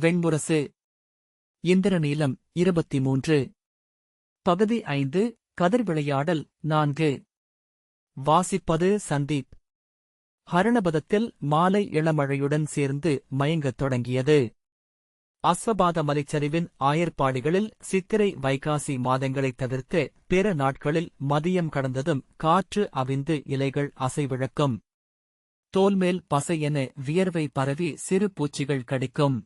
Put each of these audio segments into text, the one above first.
வெண்முரசு. இந்திரநீலம் இருபத்தி மூன்று பகுதி ஐந்து கதிர் விளையாடல் நான்கு. வாசிப்பது சந்தீப். ஹரணபதத்தில் மாலை இளமழையுடன் சேர்ந்து மயங்கத் தொடங்கியது. அஸ்வபாத மலைச்சரிவின் ஆயர்பாடிகளில் சித்திரை வைகாசி மாதங்களைத் தவிர்த்து பிற நாட்களில் மதியம் கடந்ததும் காற்று அவிந்து இலைகள் அசைவிழக்கும். தோல்மேல் பசையென வியர்வை பரவி சிறு பூச்சிகள் கடிக்கும்.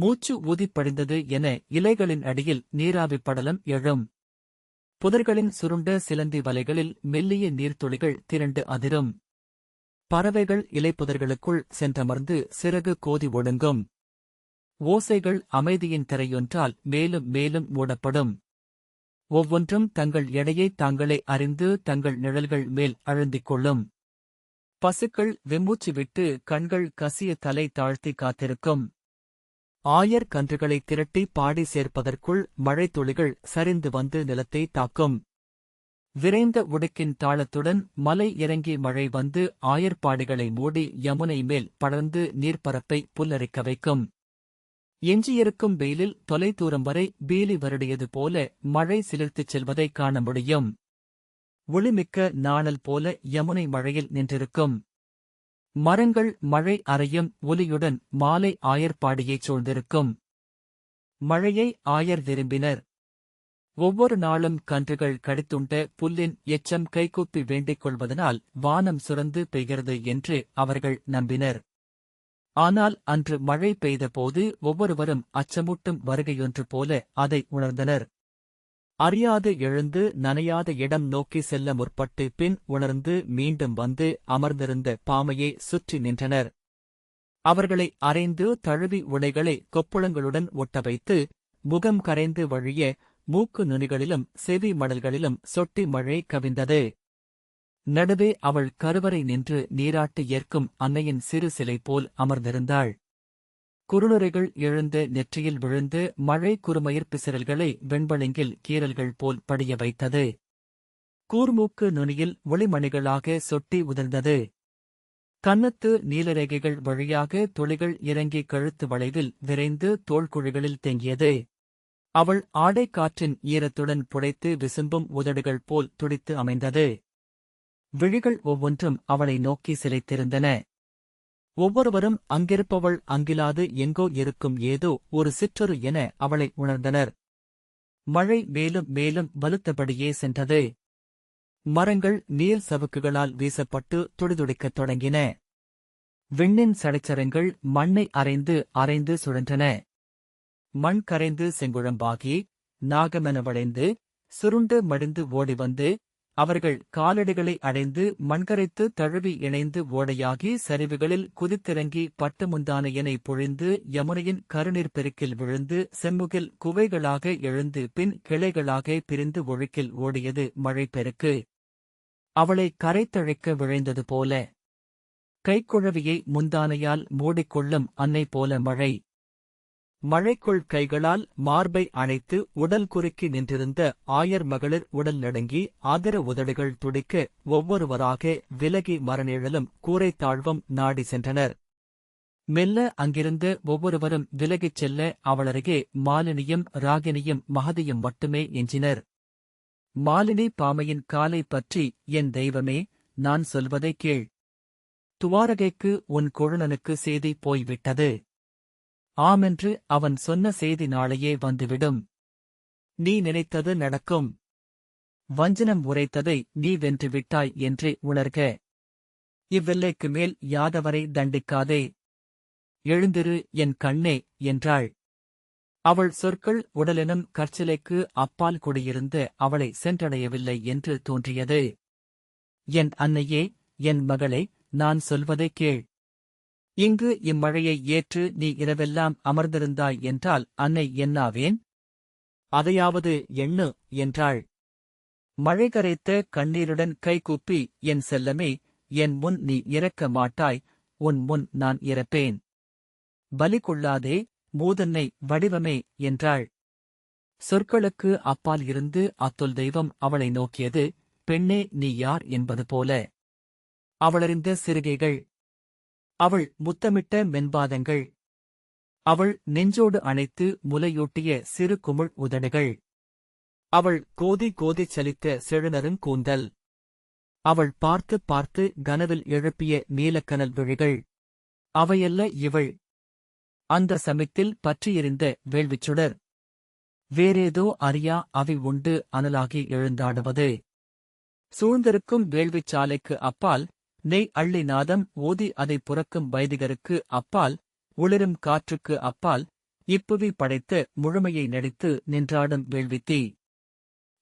மூச்சு ஊதிப்படிந்தது என இலைகளின் அடியில் நீராவி படலம் எழும். புதர்களின் சுருண்ட சிலந்தி வலைகளில் மெல்லிய நீர்த்துளிகள் திரண்டு அதிரும். பறவைகள் இலைப்புதர்களுக்குள் சென்றமர்ந்து சிறகு கோதி ஒழுங்கும் ஓசைகள் அமைதியின் திரையொன்றால் மேலும் மேலும் மூடப்படும். ஒவ்வொன்றும் தங்கள் எடையை தாங்களே அறிந்து தங்கள் நிழல்கள் மேல் அழுந்திக் கொள்ளும். பசுக்கள் விம்மூச்சு விட்டு கண்கள் கசிய தலை தாழ்த்தி காத்திருக்கும். ஆயர் கன்றுகளை திரட்டி பாடி சேர்ப்பதற்குள் மழைத்துளிகள் சரிந்து வந்து நிலத்தை தாக்கும். விரைந்த உடுக்கின் தாளத்துடன் மலை இறங்கி மழை வந்து ஆயர்பாடுகளை மூடி யமுனை மேல் படர்ந்து நீர்ப்பரப்பை புல்லரிக்க வைக்கும். எஞ்சியிருக்கும் வெயிலில் தொலைதூரம் வரை பீலி வருடியது போல மழை சிலிர்த்துச் செல்வதைக் காண முடியும். ஒளிமிக்க நாணல் போல யமுனை மழையில் நின்றிருக்கும். மரங்கள் மழை அறையும் ஒலியுடன் மாலை ஆயர்பாடியைச் சூழ்ந்திருக்கும். மழையை ஆயர் விரும்பினர். ஒவ்வொரு நாளும் கன்றுகள் கடித்துண்ட புல்லின் எச்சம் கைகூப்பி வேண்டிக் கொள்வதனால் வானம் சுரந்து பெய்கிறது என்று அவர்கள் நம்பினர். ஆனால் அன்று மழை பெய்தபோது ஒவ்வொருவரும் அச்சமூட்டும் வருகையொன்று போல அதை உணர்ந்தனர். அறியாது எழுந்து நனையாத இடம் நோக்கி செல்ல முற்பட்டு பின் உணர்ந்து மீண்டும் வந்து அமர்ந்திருந்த பாமையை சுற்றி நின்றனர். அவர்களை அரைந்து தழுவி உடைகளை கொப்புளங்களுடன் ஒட்ட வைத்து முகம் கரைந்து வழிய மூக்கு நுனிகளிலும் செவி மடல்களிலும் சொட்டி மழை கவிந்தது. நடுவே அவள் கருவறை நின்று நீராட்டு ஏற்கும் அன்னையின் சிறு சிலை போல் அமர்ந்திருந்தாள். குறுநுரைகள் எழுந்து நெற்றியில் விழுந்து மழை குறுமயிர் பிசிறல்களை வெண்பளிங்கில் கீறல்கள் போல் படிய வைத்தது. கூர்மூக்கு நுனியில் ஒளிமணிகளாக சொட்டி உதிர்ந்தது. கன்னத்து நீலரேகைகள் வழியாக துளிகள் இறங்கி கழுத்து வளைவில் விரைந்து தோள்குழிகளில் தேங்கியது. அவள் ஆடைக்காற்றின் ஈரத்துடன் புடைத்து விசும்பும் உதடுகள் போல் துடித்து அமைந்தது. விழிகள் ஒவ்வொன்றும் அவளை நோக்கி சிலைத்திருந்தன. ஒவ்வொருவரும் அங்கிருப்பவள் அங்கிலாது எங்கோ இருக்கும் ஏதோ ஒரு சிற்றொரு என அவளை உணர்ந்தனர். மழை மேலும் மேலும் வலுத்தபடியே சென்றது. மரங்கள் நீர் சவுக்குகளால் வீசப்பட்டு துடிதுடிக்கத் தொடங்கின. விண்ணின் சடைச்சரங்கள் மண்ணை அரைந்து அரைந்து சுழன்றன. மண் கரைந்து செங்குழம்பாகி நாகமென வளைந்து சுருண்டு மடிந்து ஓடிவந்து அவர்கள் காலடிகளை அடைந்து மண்கரைத்து தழுவி இணைந்து ஓடையாகி சரிவுகளில் குதித்திறங்கி பட்டுமுந்தானையனை பொழிந்து யமுனையின் கருநீர் பெருக்கில் விழுந்து செம்முகில் குவைகளாக எழுந்து பின் கிளைகளாக பிரிந்து ஒழுக்கில் ஓடியது மழைப்பெருக்கு அவளை கரைத்தழைக்க விழைந்தது போல கைக்குழவியை முந்தானையால் மூடிக்கொள்ளும் அன்னை போல மழை. மழைக்குள் கைகளால் மார்பை அணைத்து உடல் குறுக்கி நின்றிருந்த ஆயர் மகளிர் உடல் நடுங்கி ஆதர உதடுகள் துடிக்க ஒவ்வொருவராக விலகி மரநிழலும் கூரை தாழ்வம் நாடி சென்றனர். மெல்ல அங்கிருந்த ஒவ்வொருவரும் விலகிச் செல்ல அவளருகே மாலினியும் ராகினியும் மகதியும் மட்டுமே எஞ்சினர். மாலினி பாமையின் காலை பற்றி என் தெய்வமே நான் சொல்வதை கேள். துவாரகைக்கு உன் குழலனுக்கு செய்தி போய்விட்டது. ஆமென்று அவன் சொன்ன செய்தி நாளையே வந்துவிடும். நீ நினைத்தது நடக்கும். வஞ்சனம் உரைத்ததை நீ வென்று விட்டாய் என்றே உணர்க. இவ்வெல்லைக்கு மேல் யாதவரை தண்டிக்காதே. எழுந்திரு என் கண்ணே என்றாள். அவள் சொற்கள் உடலினும் கற்சிலைக்கு அப்பால் குடியிருந்த அவளை சென்றடையவில்லை என்று தோன்றியது. என் அன்னையே என் மகளே நான் சொல்வதை கேள். இங்கு இம்மழையை ஏற்று நீ இரவெல்லாம் அமர்ந்திருந்தாய் என்றால் அன்னை என்னாவேன்? அதையாவது எண்ணு என்றாள். மழை கரைத்த கண்ணீருடன் கைகூப்பி என் செல்லமே என் முன் நீ இறக்க மாட்டாய் உன் முன் நான் இறப்பேன். பலி கொள்ளாதே மூதன்னை வடிவமே என்றாள். சொற்களுக்கு அப்பால் இருந்து அத்துல் தெய்வம் அவளை நோக்கியது பெண்ணே நீ யார்? என்பது போல. அவளறிந்த சிறுகைகள் அவள் முத்தமிட்ட மென்பாதங்கள். அவள் நெஞ்சோடு அணைத்து முலையூட்டிய சிறு குமிழ் உதடுகள். அவள் கோதி கோதிச் சலித்த செழுநருங் கூந்தல். அவள் பார்த்து பார்த்து கனவில் எழுப்பிய நீலக்கனல் விழிகள். அவையல்ல இவள். அந்த சமயத்தில் பற்றியிருந்த வேள்விச்சுடர் வேறேதோ அறியா அவை உண்டு அனலாகி எழுந்தாடுவது. சூழ்ந்திருக்கும் வேள்விச் சாலைக்கு அப்பால் நெய் அள்ளி நாதம் ஓதி அதை புறக்கும் வைதிகருக்கு அப்பால் ஒளிரும் காற்றுக்கு அப்பால் இப்புவி படைத்த முழுமையை நடித்து நின்றாடும் வேள்வித்தீ.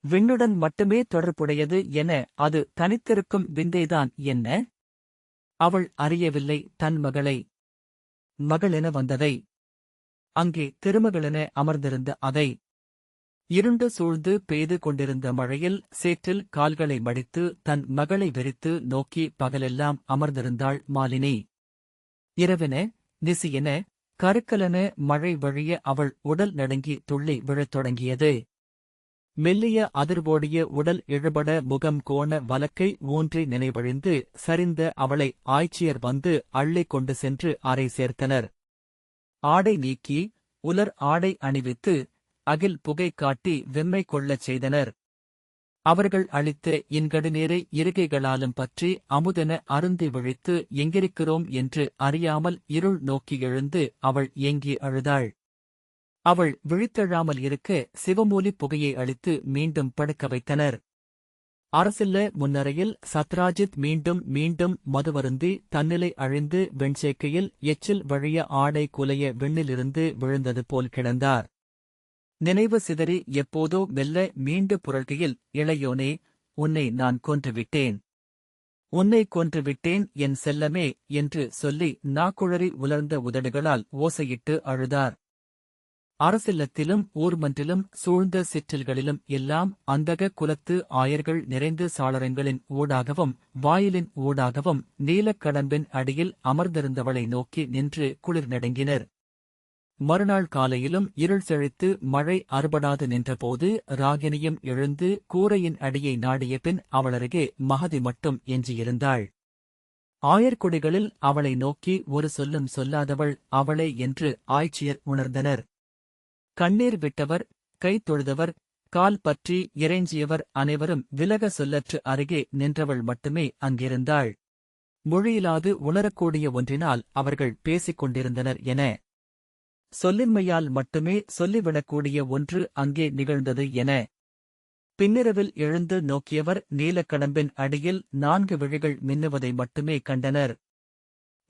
விண்ணுடன் மட்டுமே தொடர்புடையது என அது தனித்திருக்கும் விந்தைதான் என்ன? அவள் அறியவில்லை தன் மகளை. மகளென வந்ததை. அங்கே திருமகளென அமர்ந்திருந்த அதை. இருண்டு சூழ்ந்து பெய்து கொண்டிருந்த மழையில் சேற்றில் கால்களை மடித்து தன் மகளை வெறித்து நோக்கி பகலெல்லாம் அமர்ந்திருந்தாள் மாலினி. இரவென நிசியென கருக்கலன மழை வழிய அவள் உடல் நடுங்கி துள்ளி விழத் தொடங்கியது. மெல்லிய அதிர்வோடிய உடல் இழுபட முகம் கோண வலக்கை ஊன்றி நினைவழிந்து சரிந்த அவளை ஆய்ச்சியர் வந்து அள்ளிக் கொண்டு சென்று அறை சேர்த்தனர். ஆடை நீக்கி உலர் ஆடை அணிவித்து அகில் புகை காட்டி வெம்மை கொள்ளச் செய்தனர். அவர்கள் அளித்த இன்கடுநீரை இருகைகளாலும் பற்றி அமுதென அருந்தி விழித்து எங்கிருக்கிறோம் என்று அறியாமல் இருள் நோக்கி எழுந்து அவள் ஏங்கி அழுதாள். அவள் விழித்தெழாமல் இருக்க சிவமூலி புகையை அளித்து மீண்டும் படுக்க வைத்தனர். அரசில்ல முன்னரையில் சத்ராஜித் மீண்டும் மீண்டும் மதுவருந்தி தன்னிலை அழிந்து வெண்சேக்கையில் எச்சில் வழிய ஆடை குலைய விண்ணிலிருந்து விழுந்தது போல் கிடந்தார். நினைவு சிதறி எப்போதோ மெல்ல மீண்டு புரள்கையில் இளையோனே உன்னை நான் கொன்றுவிட்டேன். உன்னை கொன்றுவிட்டேன் என் செல்லமே என்று சொல்லி நாக்குழறி உலர்ந்த உதடுகளால் ஓசையிட்டு அழுதார். அரசில்லத்திலும் ஊர்மன்றிலும் சூழ்ந்த சிற்றில்களிலும் எல்லாம் அந்தக குலத்து ஆயர்கள் நிறைந்த சாளரங்களின் ஊடாகவும் வாயிலின் ஊடாகவும் நீலக்கடம்பின் அடியில் அமர்ந்திருந்தவளை நோக்கி நின்று குளிர் நடுங்கினர் மறுநாள் காலையிலும் இருள் செழித்து மழை அறுபடாது நின்றபோது ராகினியும் எழுந்து கூரையின் அடியை நாடிய பின் அவளருகே மகதி மட்டும் எஞ்சியிருந்தாள். ஆயர்குடிகளில் அவளை நோக்கி ஒரு சொல்லும் சொல்லாதவள் அவளே என்று ஆய்ச்சியர் உணர்ந்தனர். கண்ணீர் விட்டவர் கை தொழுதவர் கால் பற்றி இறைஞ்சியவர் அனைவரும் விலக சொல்லற்று அருகே நின்றவள் மட்டுமே அங்கிருந்தாள். மொழியிலாது உணரக்கூடிய ஒன்றினால் அவர்கள் பேசிக் கொண்டிருந்தனர் என சொல்லின்மையால் மட்டுமே சொல்லிவிடக்கூடிய ஒன்று அங்கே நிகழ்ந்தது என. பின்னிரவில் எழுந்து நோக்கியவர் நீலக்கடம்பின் அடியில் நான்கு விழிகள் மின்னுவதை மட்டுமே கண்டனர்.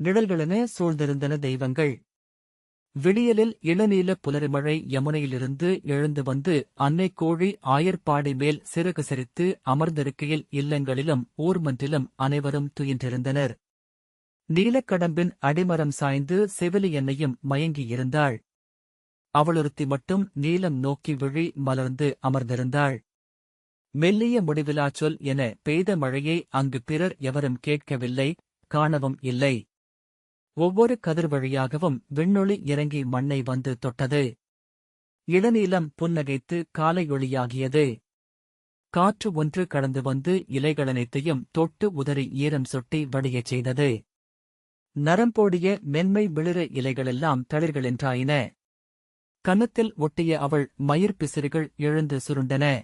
நிழல்களென சூழ்ந்திருந்தன தெய்வங்கள். விடியலில் இளநீல புலரிமழை யமுனையிலிருந்து எழுந்து வந்து அன்னை கோழி ஆயர்பாடி மேல் சிறகு சிரித்து அமர்ந்திருக்கையில் இல்லங்களிலும் ஊர்மன்றிலும் அனைவரும் துயின்றிருந்தனர். நீலக்கடம்பின் அடிமரம் சாய்ந்து செவிலி என்னையும் மயங்கியிருந்தாள் அவளொருத்தி மட்டும் நீலம் நோக்கி விழி மலர்ந்து அமர்ந்திருந்தாள். மெல்லிய முடிவிலா சொல் என பெய்த மழையை அங்கு பிறர் எவரும் கேட்கவில்லை காணவும் இல்லை. ஒவ்வொரு கதிர் வழியாகவும் விண்ணொளி இறங்கி மண்ணை வந்து தொட்டது. இளநீலம் புன்னகைத்து காலையொளியாகியது காற்று ஒன்று கடந்து வந்து இலைகளனைத்தையும் தொட்டு உதறி ஈரம் சொட்டி வடியச் செய்தது. நரம்போடிய மென்மை விளிர இலைகளெல்லாம் தளிர்களென்றாயின. கன்னத்தில் ஒட்டிய அவள் மயிர் பிசிறுகள் எழுந்து சுருண்டன.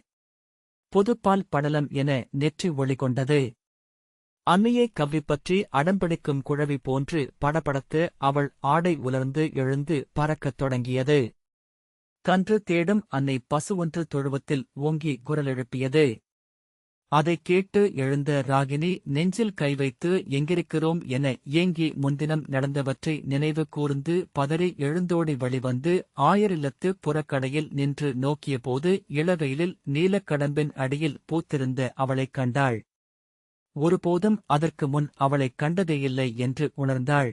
புதுப்பால் படலம் என நெற்றி ஒளி கொண்டது. அன்னையை கவ்விப்பற்றி அடம்பிடிக்கும் குழவி போன்று படபடத்து அவள் ஆடை உலர்ந்து எழுந்து பறக்கத் தொடங்கியது. கன்று தேடும் அன்னை பசு ஒன்று தொழுவத்தில் ஓங்கி குரலெழுப்பியது. அதைக் கேட்டு எழுந்த ராகினி நெஞ்சில் கை வைத்து எங்கிருக்கிறோம் என ஏங்கி முன்தினம் நடந்தவற்றை நினைவு கூர்ந்து பதறி எழுந்தோடி வழிவந்து ஆயரில்லத்து புறக்கடையில் நின்று நோக்கியபோது இளவெயிலில் நீலக்கடம்பின் அடியில் பூத்திருந்த அவளைக் கண்டாள். ஒருபோதும் அதற்கு முன் அவளைக் கண்டதேயில்லை என்று உணர்ந்தாள்.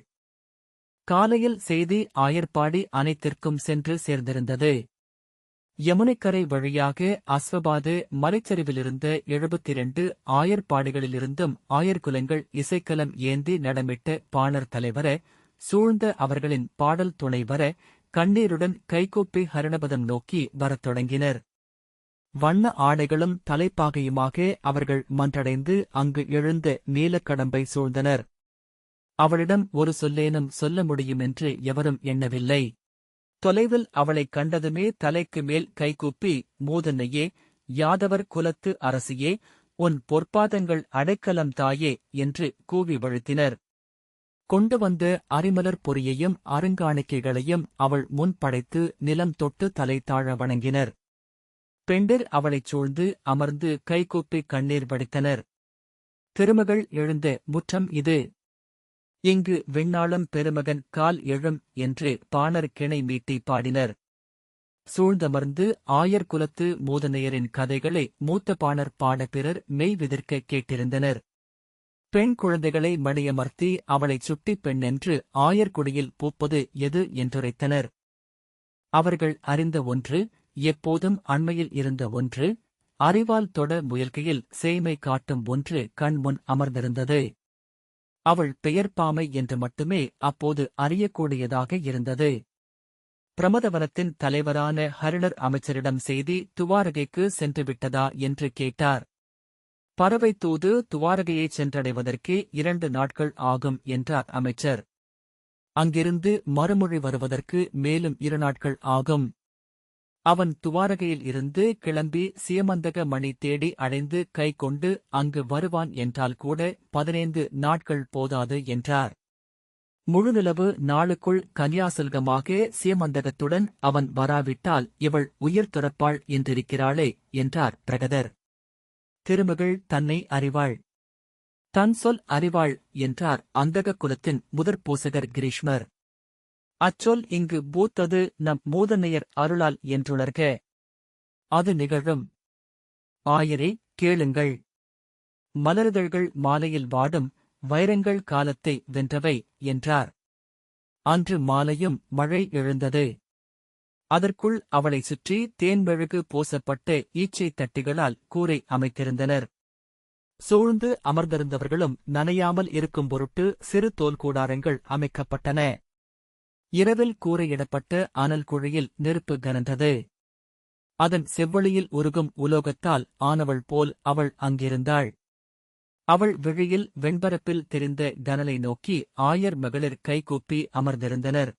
காலையில் செய்தி ஆயர்பாடி அனைத்திற்கும் சென்று சேர்ந்திருந்தது. யமுனைக்கரை வழியாக அஸ்வபாது மலைச்சரிவிலிருந்த எழுபத்திரண்டு ஆயர்பாடிகளிலிருந்தும் ஆயர்குலங்கள் இசைக்கலம் ஏந்தி நடமிட்ட பாணர் தலைவர சூழ்ந்த அவர்களின் பாடல் துணை வர கண்ணீருடன் கைகூப்பி ஹரணபதம் நோக்கி வரத் தொடங்கினர். வண்ண ஆடைகளும் தலைப்பாகையுமாக அவர்கள் மன்றடைந்து அங்கு எழுந்த நீலக்கடம்பை சூழ்ந்தனர். அவளிடம் ஒரு சொல்லேனும் சொல்ல முடியும் என்று எவரும் எண்ணவில்லை. தொலைவில் அவளைக் கண்டதுமே தலைக்கு மேல் கைகூப்பி மூதனையே யாதவர் குலத்து அரசியே உன் பொற்பாதங்கள் அடைக்கலம் தாயே என்று கூவி வழுத்தினர். கொண்டு வந்த அரிமலர் பொறியையும் அருங்காணிக்கைகளையும் அவள் முன் படைத்து நிலம் தொட்டு தலை தாழ வணங்கினர். பெண்டிர் அவளைச் சூழ்ந்து அமர்ந்து கைகூப்பி கண்ணீர் வடித்தனர். திருமகள் எழுந்த முற்றம் இது. இங்கு விண்ணாளம் பெருமகன் கால் எழும் என்று பாணர் கிணை மீட்டி பாடினர். சூழ்ந்தமர்ந்து ஆயர் குலத்து மூதனையரின் கதைகளை மூத்த பாணர் பாட பிறர் மெய் விதிர்க்க கேட்டிருந்தனர். பெண் குழந்தைகளை மணியமர்த்தி அவளைச் சுட்டிப் பெண்ணென்று ஆயர்குடியில் பூப்பது எது என்றுரைத்தனர். அவர்கள் அறிந்த ஒன்று எப்போதும் அண்மையில் இருந்த ஒன்று அறிவால் தொட முயல்கையில் சேமை காட்டும் ஒன்று கண்முன் அமர்ந்திருந்தது. அவள் பெயர் பாமை என்று மட்டுமே அப்போது அறியக்கூடியதாக இருந்தது. பிரமதவனத்தின் தலைவரான ஹரிணர் அமைச்சரிடம் செய்தி துவாரகைக்கு சென்றுவிட்டதா என்று கேட்டார். பறவை தூது துவாரகையைச் சென்றடைவதற்கு இரண்டு நாட்கள் ஆகும் என்றார் அமைச்சர். அங்கிருந்து மறுமொழி வருவதற்கு மேலும் இரு நாட்கள் ஆகும். அவன் துவாரகையில் இருந்து கிளம்பி சியமந்தக மணி தேடி அடைந்து கை கொண்டு அங்கு வருவான் என்றால் கூட பதினைந்து நாட்கள் போதாது என்றார். முழுநிலவு நாளுக்குள் கன்யாசுல்கமாக சியமந்தகத்துடன் அவன் வராவிட்டால் இவள் உயிர் துறப்பாள் என்றிருக்கிறாளே என்றார் பிரகதர். திருமகள் தன்னை அறிவாள். தன் சொல் அறிவாள் என்றார் அந்தக குலத்தின் முதற் பூசகர் கிரீஷ்மர். அச்சொல் இங்கு பூத்தது நம் மூதனையர் அருளால் என்றுணர்க. அது நிகழும். ஆயரே கேளுங்கள். மலர்தழ்கள் மாலையில் வாடும் வைரங்கள் காலத்தை வென்றவை என்றார். அன்று மாலையும் மழை எழுந்தது. அதற்குள் அவளை சுற்றி தேன்மெழுகு பூசப்பட்ட ஈச்சை தட்டிகளால் கூரை அமைத்திருந்தனர். சூழ்ந்து அமர்ந்திருந்தவர்களும் நனையாமல் இருக்கும் பொருட்டு சிறு தோல் கூடாரங்கள் அமைக்கப்பட்டன. இரவில் கூரையிடப்பட்ட அனல் குழியில் நெருப்பு கனந்தது. அதன் செவ்வழியில் உருகும் உலோகத்தால் ஆனவள் போல் அவள் அங்கிருந்தாள். அவள் விழியில் வெண்பரப்பில் தெரிந்த கனலை நோக்கி ஆயர் மகளிர் கைகூப்பி அமர்ந்திருந்தனர்.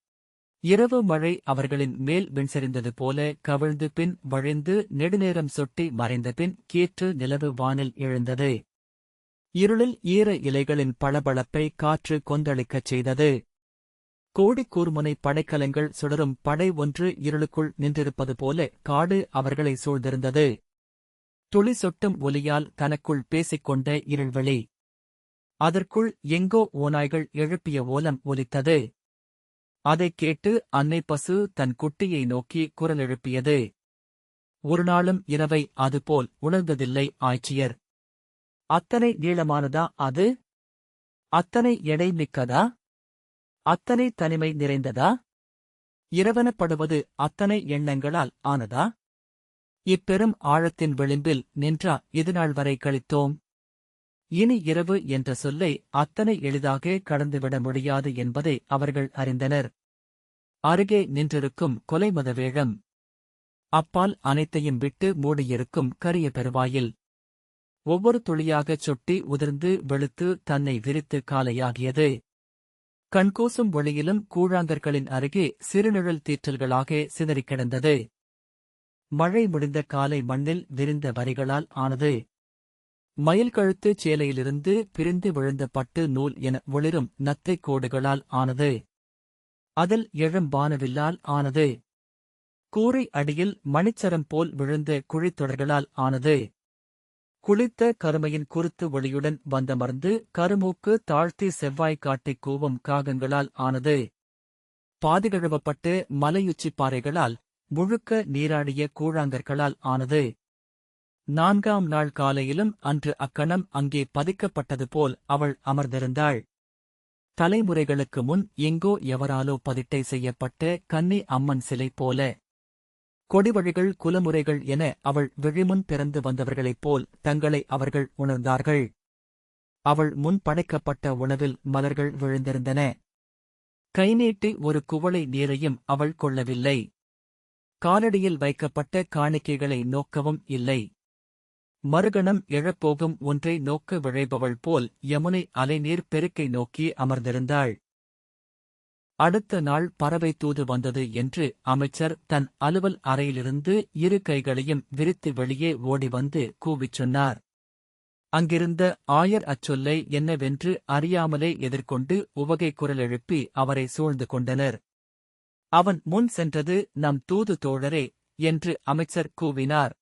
இரவு மழை அவர்களின் மேல் விண்செறிந்தது போல கவிழ்ந்து பின் வழிந்து நெடுநேரம் சொட்டி மறைந்த பின் கீற்று நிலவு வானில் எழுந்தது. இருளில் ஈர இலைகளின் பளபளப்பை காற்று கொந்தளிக்கச் செய்தது. கோடிக்கூர்முனை படைக்கலங்கள் சுடரும் படை ஒன்று இருளுக்குள் நின்றிருப்பது போல காடு அவர்களை சூழ்ந்திருந்தது. துளி சொட்டும் ஒலியால் தனக்குள் பேசிக்கொண்ட இருள்வெளி. அதற்குள் எங்கோ ஓநாய்கள் எழுப்பிய ஓலம் ஒலித்தது. அதைக் கேட்டு அன்னை பசு தன் குட்டியை நோக்கி குரல் எழுப்பியது. ஒருநாளும் இரவை அதுபோல் உணர்ந்ததில்லை ஆய்ச்சியர். அத்தனை நீளமானதா அது? அத்தனை எடை மிக்கதா? அத்தனை தனிமை நிறைந்ததா? இரவனப்படுவது அத்தனை எண்ணங்களால் ஆனதா? இப்பெரும் ஆழத்தின் விளிம்பில் நின்றா இதுநாள் வரை கழித்தோம்? இனி இரவு என்ற சொல்லை அத்தனை எளிதாக கடந்துவிட முடியாது என்பதை அவர்கள் அறிந்தனர். அருகே நின்றிருக்கும் கொலைமதவேழம் அப்பால் அனைத்தையும் விட்டு மூடியிருக்கும் கரிய பெருவாயில். ஒவ்வொரு துளியாகச் சொட்டி உதிர்ந்து வெளுத்து தன்னை விரித்து காலையாகியது. கண்கூசும் ஒளியிலும் கூழாங்கற்களின் அருகே சிறுநிழல் தீற்றல்களாக சிதறிக் கிடந்தது. மழை முடிந்த காலை மண்ணில் விரிந்த வரிகளால் ஆனது. மயில் கழுத்து சேலையிலிருந்து பிரிந்து விழுந்த பட்டு நூல் என ஒளிரும் நத்தைக் கோடுகளால் ஆனது. அதில் எழும்பானவில்லால் ஆனது. கூரை அடியில் மணிச்சரம் போல் விழுந்த குழித்தொடர்களால் ஆனது. குளித்த கருமையின் குருத்து ஒளியுடன் வந்தமர்ந்து கருமூக்கு தாழ்த்தி செவ்வாய் காட்டிக் கூவும் காகங்களால் ஆனது. பாதிகழுவப்பட்டு மலையுச்சிப் பாறைகளால் முழுக்க நீராடிய கூழாங்கற்களால் ஆனது. நான்காம் நாள் காலையிலும் அன்று அக்கணம் அங்கே பதிக்கப்பட்டது போல் அவள் அமர்ந்திருந்தாள். தலைமுறைகளுக்கு முன் எங்கோ எவராலோ பதிட்டை செய்யப்பட்ட கன்னி அம்மன் சிலை போல கொடிவழிகள் குலமுறைகள் என அவள் விழிமுன் பிறந்து வந்தவர்களைப் போல் தங்களை அவர்கள் உணர்ந்தார்கள். அவள் முன் படைக்கப்பட்ட உணவில் மலர்கள் விழுந்திருந்தன. கைநீட்டி ஒரு குவளை நீரையும் அவள் கொள்ளவில்லை. காலடியில் வைக்கப்பட்ட காணிக்கைகளை நோக்கவும் இல்லை. மறுகணம் எழப்போகும் ஒன்றை நோக்க விழைபவள் போல் யமுனை அலைநீர் பெருக்கை நோக்கி அமர்ந்திருந்தாள். அடுத்த நாள் பறவை தூது வந்தது என்று அமைச்சர் தன் அலுவல் அறையிலிருந்து இரு கைகளையும் விரித்து வெளியே ஓடி வந்து கூவிச் சொன்னார். அங்கிருந்த ஆயர் அச்சொல்லை என்னவென்று அறியாமலே எதிர்கொண்டு உவகை குரல் எழுப்பி அவரை சூழ்ந்து கொண்டனர். அவன் முன் சென்றது நம் தூது தோழரே என்று அமைச்சர் கூவினார்.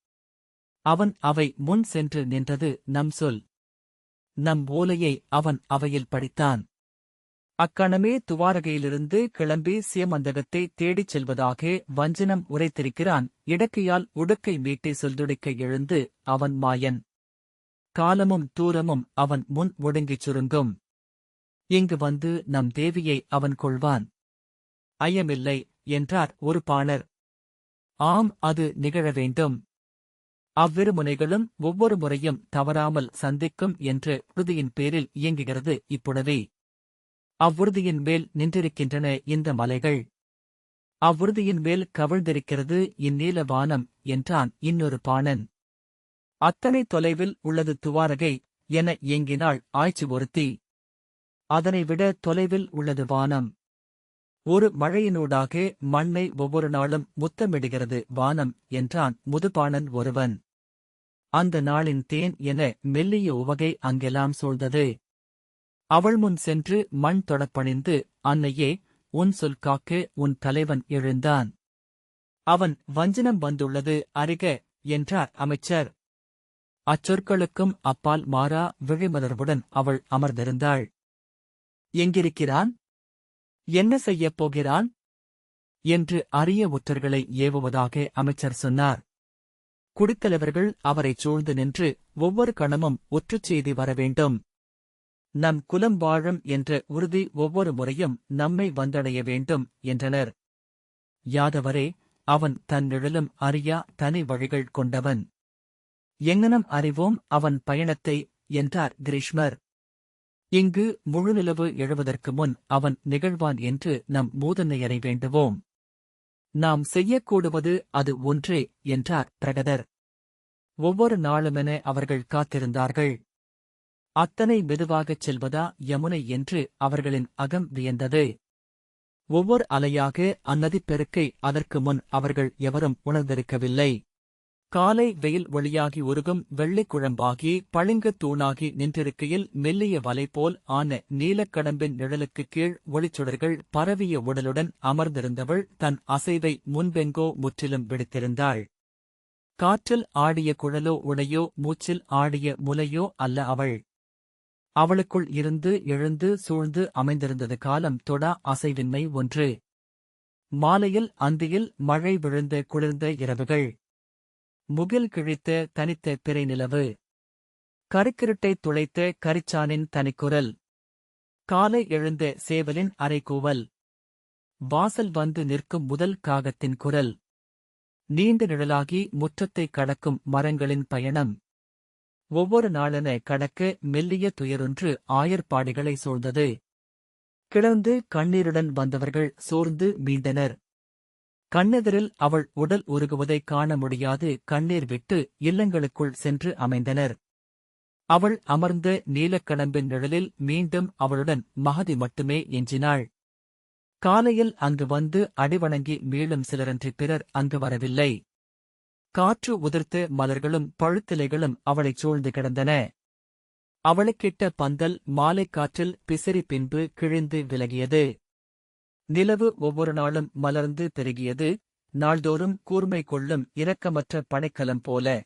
அவன் அவை முன் சென்று நின்றது நம் சொல். நம் ஓலையை அவன் அவையில் படித்தான். அக்கணமே துவாரகையிலிருந்து கிளம்பி சியமந்தகத்தை தேடிச் செல்வதாக வஞ்சனம் உரைத்திருக்கிறான். இடக்கையால் உடுக்கை மீட்டை சொல்துடைக்க எழுந்து அவன் மாயன். காலமும் தூரமும் அவன் முன் ஒடுங்கிச் சுருங்கும். இங்கு வந்து நம் தேவியை அவன் கொள்வான். ஐயமில்லை என்றார் ஒரு பாணர். ஆம் அது நிகழ வேண்டும். அவ்விரு முனைகளும் ஒவ்வொரு முறையும் தவறாமல் சந்திக்கும் என்ற உறுதியின் பேரில் இயங்குகிறது இப்புடவே அவ்வுறுதியின் மேல் நின்றிருக்கின்றன இந்த மலைகள். அவ்வுறுதியின் மேல் கவிழ்ந்திருக்கிறது இந்நீல வானம் என்றான் இன்னொரு பாணன். அத்தனை தொலைவில் உள்ளது துவாரகை என இயங்கினாள் ஆய்ச்சி ஒருத்தி. அதனை விட தொலைவில் உள்ளது வானம். ஒரு மழையினூடாக மண்ணை ஒவ்வொரு நாளும் முத்தமிடுகிறது வானம் என்றான் முதுபாணன் ஒருவன். அந்த நாளின் தேன் என மெல்லிய உவகை அங்கெல்லாம் சூழ்ந்தது. அவள் முன் சென்று மண் தொடப்பணிந்து அன்னையே உன் சொல் காக்க உன் தலைவன் எழுந்தான். அவன் வஞ்சனம் வந்துள்ளது அறிக என்றார் அமைச்சர். அச்சொற்களுக்கும் அப்பால் மாறா விழிமலர்வுடன் அவள் அமர்ந்திருந்தாள். எங்கிருக்கிறான்? என்ன செய்யப் போகிறான்? என்று அரிய ஒற்றர்களை ஏவுவதாக அமைச்சர் சொன்னார். குடித்தலைவர்கள் அவரைச் சூழ்ந்து நின்று ஒவ்வொரு கணமும் ஒற்றுச் செய்தி வர வேண்டும் நம் குலம் வாழும் என்ற உறுதி ஒவ்வொரு முறையும் நம்மை வந்தடைய வேண்டும் என்றனர். யாதவரே அவன் தன் நிழலும் அறியா தனி வழிகள் கொண்டவன். எங்கனம் அறிவோம் அவன் பயணத்தை என்றார் கிரீஷ்மர். இங்கு முழுநிலவு எழுவதற்கு முன் அவன் நிகழ்வான் என்று நம் மூதன்னையரை வேண்டுவோம். நாம் செய்யக்கூடுவது அது ஒன்றே என்றார் பிரகதர். ஒவ்வொரு நாளுமென அவர்கள் காத்திருந்தார்கள். அத்தனை மெதுவாகச் செல்வதா யமுனை என்று அவர்களின் அகம் வியந்தது. ஒவ்வொரு அலையாக அந்நதிப் பெருக்கை அதற்கு முன் அவர்கள் எவரும் உணர்ந்திருக்கவில்லை. காலை வெயில் ஒளியாகி உருகும் வெள்ளைக் குழம்பாகி பளிங்குத் தூணாகி நின்றிருக்கையில் மெல்லிய வலை போல் ஆன நீலக்கடம்பின் நிழலுக்குக் கீழ் ஒளிச்சுடர்கள் பரவிய உடலுடன் அமர்ந்திருந்தவள் தன் அசைவை முன்பெங்கோ முற்றிலும் விடுத்திருந்தாள். காற்றில் ஆடிய குழலோ உடையோ மூச்சில் ஆடிய முலையோ அல்ல அவள். அவளுக்குள் இருந்து எழுந்து சூழ்ந்து அமைந்திருந்தது காலம் தொடா அசைவின்மை ஒன்று. மாலையில் அந்தியில் மழை விழுந்த குளிர்ந்த இரவுகள். முகில் கிழித்த தனித்த பிறை நிலவு. கருக்கிருட்டை துளைத்த கரிச்சானின் தனிக்குரல். காலை எழுந்த சேவலின் அரைக்கூவல் வாசல் வந்து நிற்கும் முதல் காகத்தின் குரல். நீண்ட நிழலாகி முற்றத்தை கடக்கும் மரங்களின் பயணம். ஒவ்வொரு நாளென கடக்க மெல்லிய துயரொன்று ஆயர்பாடுகளை சூழ்ந்தது. கிளர்ந்து கண்ணீருடன் வந்தவர்கள் சோர்ந்து மீண்டனர். கண்ணெதிரில் அவள் உடல் உருகுவதைக் காண முடியாது கண்ணீர் விட்டு இல்லங்களுக்குள் சென்று அமைந்தனர். அவள் அமர்ந்த நீலக்கடம்பின் நிழலில் மீண்டும் அவளுடன் மகதி மட்டுமே எஞ்சினாள். காலையில் அங்கு வந்து அடிவணங்கி மீளும் சிலரன்றி பிறர் அங்கு வரவில்லை. காற்று உதிர்த்து மலர்களும் பழுத்திலைகளும் அவளைச் சூழ்ந்து கிடந்தன. அவளுக்கிட்ட பந்தல் மாலைக் காற்றில் பிசிறி பின்பு கிழிந்து விலகியது. நிலவு ஒவ்வொரு நாளும் மலர்ந்து பெருகியது. நாள்தோறும் கூர்மை கொள்ளும் இரக்கமற்ற படைக்கலம் போல.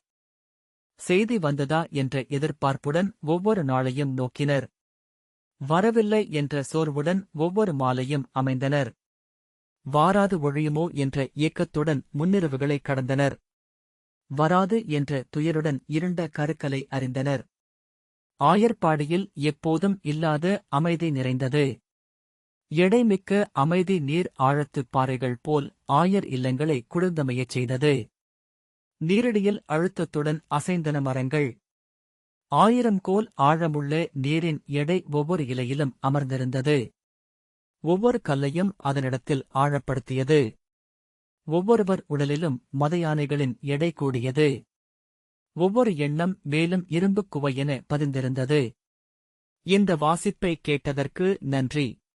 செய்தி வந்ததா என்ற எதிர்பார்ப்புடன் ஒவ்வொரு நாளையும் நோக்கினர். வரவில்லை என்ற சோர்வுடன் ஒவ்வொரு மாலையும் அமைந்தனர். வாராது ஒழியுமோ என்ற இயக்கத்துடன் முன்னிரவுகளை கடந்தனர். வராது என்ற துயருடன் இருண்ட கருக்கலை அறிந்தனர். ஆயர்பாடியில் எப்போதும் இல்லாத அமைதி நிறைந்தது. எடைமிக்க அமைதி நீர் ஆழத்துப் பாறைகள் போல் ஆயர் இல்லங்களை குளிர்ந்தமையச் செய்தது. நீரடியில் அழுத்தத்துடன் அசைந்தன மரங்கள். ஆயிரம் கோல் ஆழமுள்ள நீரின் எடை ஒவ்வொரு இலையிலும் அமர்ந்திருந்தது. ஒவ்வொரு கல்லையும் அதனிடத்தில் ஆழப்படுத்தியது. ஒவ்வொருவர் உடலிலும் மதயானைகளின் எடை கூடியது. ஒவ்வொரு எண்ணம் மேலும் இரும்புக் குவையென பதிந்திருந்தது. இந்த வாசிப்பை கேட்டதற்கு நன்றி.